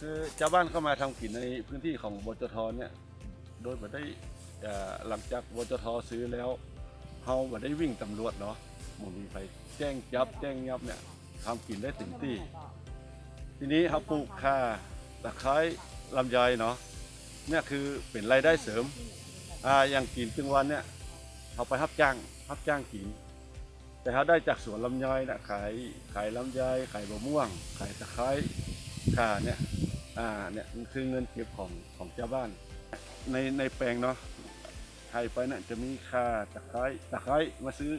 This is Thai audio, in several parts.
คือชาวบ้านเข้ามาทำกินในพื้นที่ของบจทเนี่ยโดยบ่ได้หลังจากบจทซื้อแล้วเขาบ่ได้วิ่งตำรวจเนาะมันมีไปแจ้งจับแจ้งยับเนี่ยทำกินได้เต็มที่ ทีนี้เขาปลูกข่าตะไคร้ลำไยเนาะเนี่ยคือเป็นรายได้เสริมอ่าอย่างกินตึงวันเนี่ยเขาไปรับจ้างรับจ้างกิน แต่เขาได้จากสวนลำไยนะขายขายลำไยขายมะม่วง ขายตะไคร้ข่าเนี่ย อ่าเนี่ยมันคือเงินเก็บของของชาบ้าน ในในแปลงเนาะไทยไปเนี่ยจะมีค่าตะไคร้ตะไคร้มาซื้อ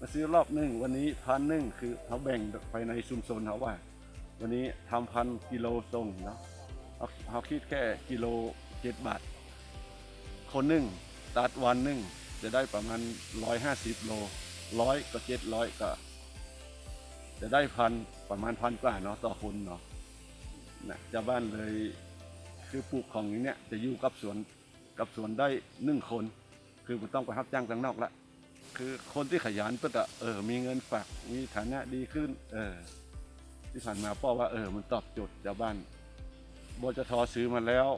มาซื้อรอบหนึ่งวันนี้พันหนึ่งคือเขาแบ่งไปในชุมชนเขาว่า วันนี้ทำพันกิโลส่งเนาะเขาเขาคิดแค่กิโลเจ็ดบาท คนหนึ่งตัดวันหนึ่งจะได้ประมาณร้อยห้าสิบโลร้อยก็เจ็ดร้อยก็ จะได้พันประมาณพันกว่าเนาะต่อคนเนาะ นะชาวบ้านเลยคือปลูกของอย่างเนี้ยจะอยู่กับสวนกับสวนได้หนึ่งคน คือมันต้องไปรับจ้างทางนอกละคือคนที่ขยันก็จะเออมีเงินฝากมีฐานะดีขึ้น เออ ที่ผ่านมาป้อว่าเออมันตอบโจทย์ชาวบ้านบจทซื้อมาแล้ว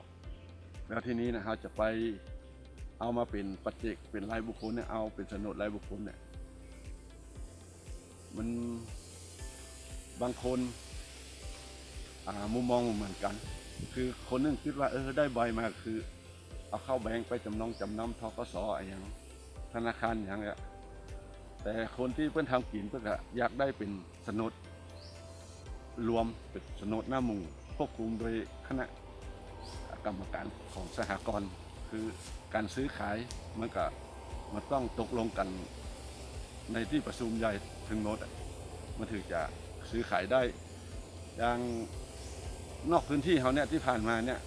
แล้วทีนี้นะครับจะไปเอามาเป็นปัจเจกเป็นรายบุคคลเนี่ยเอาเป็นโฉนดรายบุคคลเนี่ยมันบางคน มุมมองเหมือนกัน คือคนนึงคิดว่าเออได้ใบมาคือ เอาเข้าแบงก์ไปจำนองจำนำทกสอะไรอย่างธนาคารอย่างเงี้ยแต่คนที่เพิ่นทำกินเพิ่นก็อยากได้เป็นโฉนดรวมเป็นโฉนดหน้าหมู่ควบคุมโดยคณะกรรมการของสหกรณ์คือการซื้อขายมันก็มันต้องตกลงกันในที่ประชุมใหญ่ถึงโน้ตอะมันถึงจะซื้อขายได้อย่าง นอกพื้นที่เขาเนี่ยที่ผ่านมาเนี่ย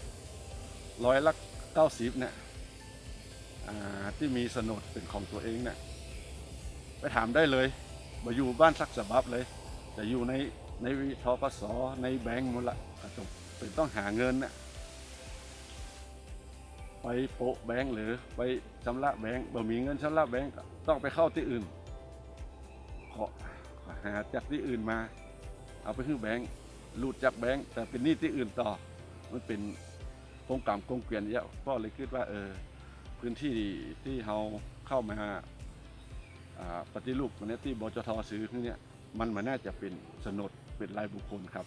ร้อยละเก้าสิบเนี่ยที่มีโฉนดเป็นของตัวเองเนี่ยไปถามได้เลยมาอยู่บ้านสักสบับเลยจะอยู่ในในทกสในแบงก์หมดละก็ต้องเป็นต้องหาเงินน่ะไปโปะแบงก์หรือไปชำระแบงก์บ่มีเงินชำระแบงก์ต้องไปเข้าที่อื่นขอขอหาจากที่อื่นมา เอาไปขึ้นแบงก์ หลุดจากแบงก์แต่เป็นหนี้ที่อื่นต่อ มันเป็นกงกรรมกงเกวียนเยอะก็เลยคิดว่าเออพื้นที่ที่เราเข้ามาปฏิรูปในที่บจทซื้อเนี่ยมันมันน่าจะเป็นสนดเป็นรายบุคคลครับ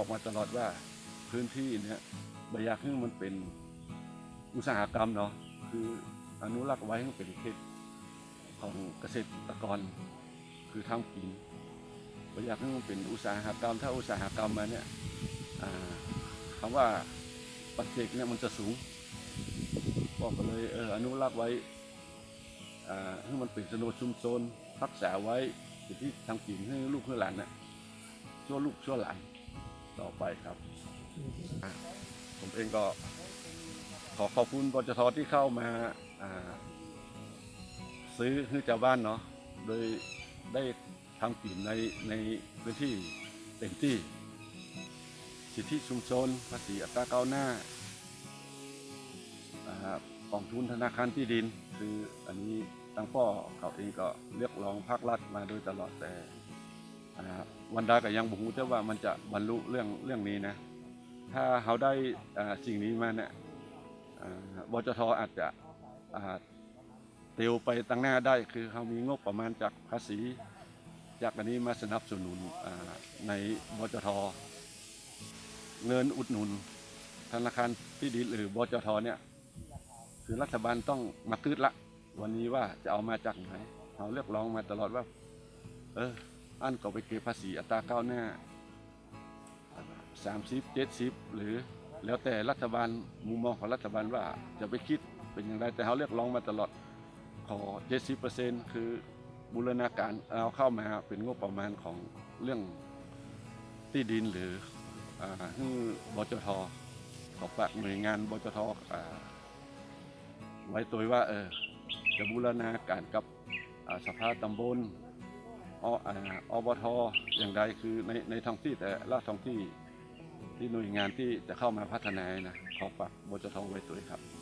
บอกมาตลอดว่าพื้นที่เนี่ยบอยากให้มันเป็นอุตสาหกรรมเนาะคืออนุรักษ์ไว้ให้เป็นเขตของเกษตรกร คือทำกินบอยากให้มันเป็นอุตสาหกรรม ถ้าอุตสาหกรรมมาเนี่ยอ่าคำว่าปัจเจกเนี่ยมันจะสูงบอกก็เลยเอออนุรักษ์ไว้ให้มันเป็นสนชุมชนรักษาไว้เป็นที่ทำกินให้ลูกให้หลานเนี่ยชั่วลูกชั่วหลาน ต่อไปครับ ผมเองก็ขอขอบคุณบจทที่เข้ามาซื้อให้ชาวบ้านเนาะโดยได้ทำกินในในพื้นที่เต็มที่ สิทธิชุมชน ภาษีอัตราก้าวหน้าอกองทุนธนาคารที่ดิน คืออันนี้ตั้งพ่อเขาเองก็เรียกร้องภาครัฐมาโดยตลอดแต่ วันดาก็ยังบอกแต่ว่ามันจะบรรลุเรื่องเรื่องนี้นะ ถ้าเขาได้สิ่งนี้มาเนี่ยบจทอาจจะเตียวไปตั้งหน้าได้ คือเขามีงบประมาณจากภาษี จากอันนี้มาสนับสนุนในบจทเงินอุดหนุน ธนาคารที่ดินหรือบจทเนี่ยคือรัฐบาลต้องมาคืดละ วันนี้ว่าจะเอามาจากไหนเขาเรียกร้องมาตลอดว่า เออ อันก็ไปเก็บภาษีอัตราก้าวหน้า 30 70 หรือแล้วแต่รัฐบาลมุมมองของรัฐบาลว่าจะไปคิดเป็นอย่างไรแต่เขาเรียกร้องมาตลอดขอ 70%คือบูรณาการเอาเข้ามาเป็นงบประมาณของเรื่องที่ดินหรืออ่าให้บจทขอฝากหน่วยงานบจทไว้ตัวว่าเออจะบูรณาการกับสภาตำบล อบทอย่างใดคือในในท้องที่แต่ละท้องที่ที่หน่วยงานที่จะเข้ามาพัฒนานะขอฝากบจทไว้ด้วยครับ